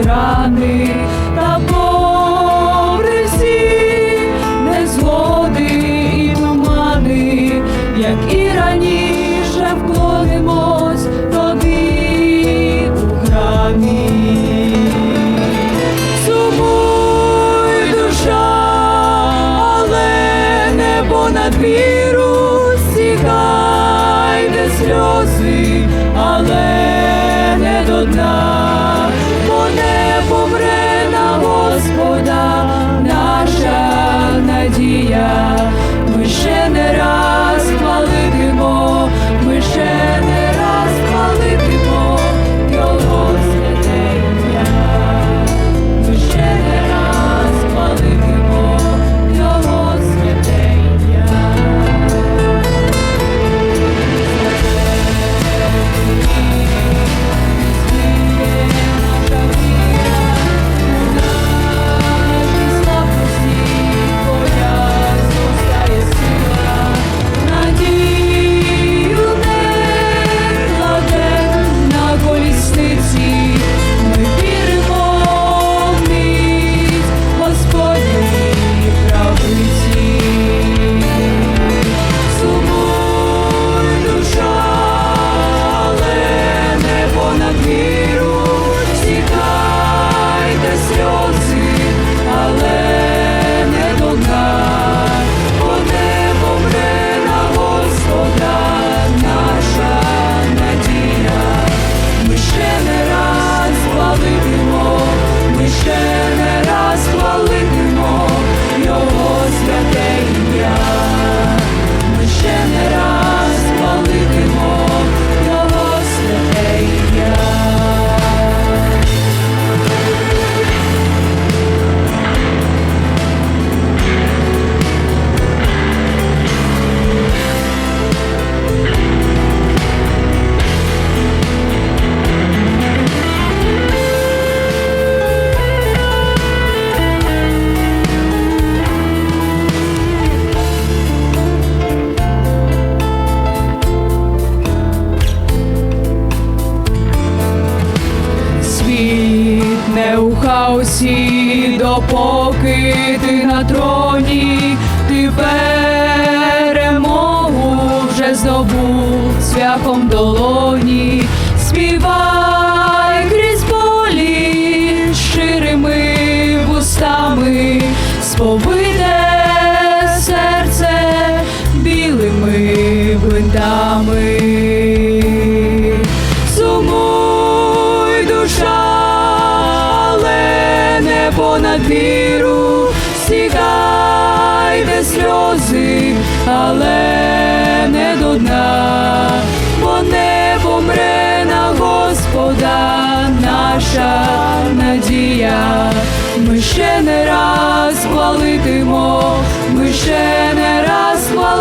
рани та попри всі незгоди і тумани, як і раніше вклонимось тобі у храмі. Сумуй душа, але небо над віру стікай, де сльози, але не до дна, не у допоки ти на троні, ти перемогу вже здобув цвяхом долоні, понад віру, стікай де сльози, але не до дна, бо не помре на Господа наша надія. Ми ще не раз хвалитимо, ми ще не раз хвалитимо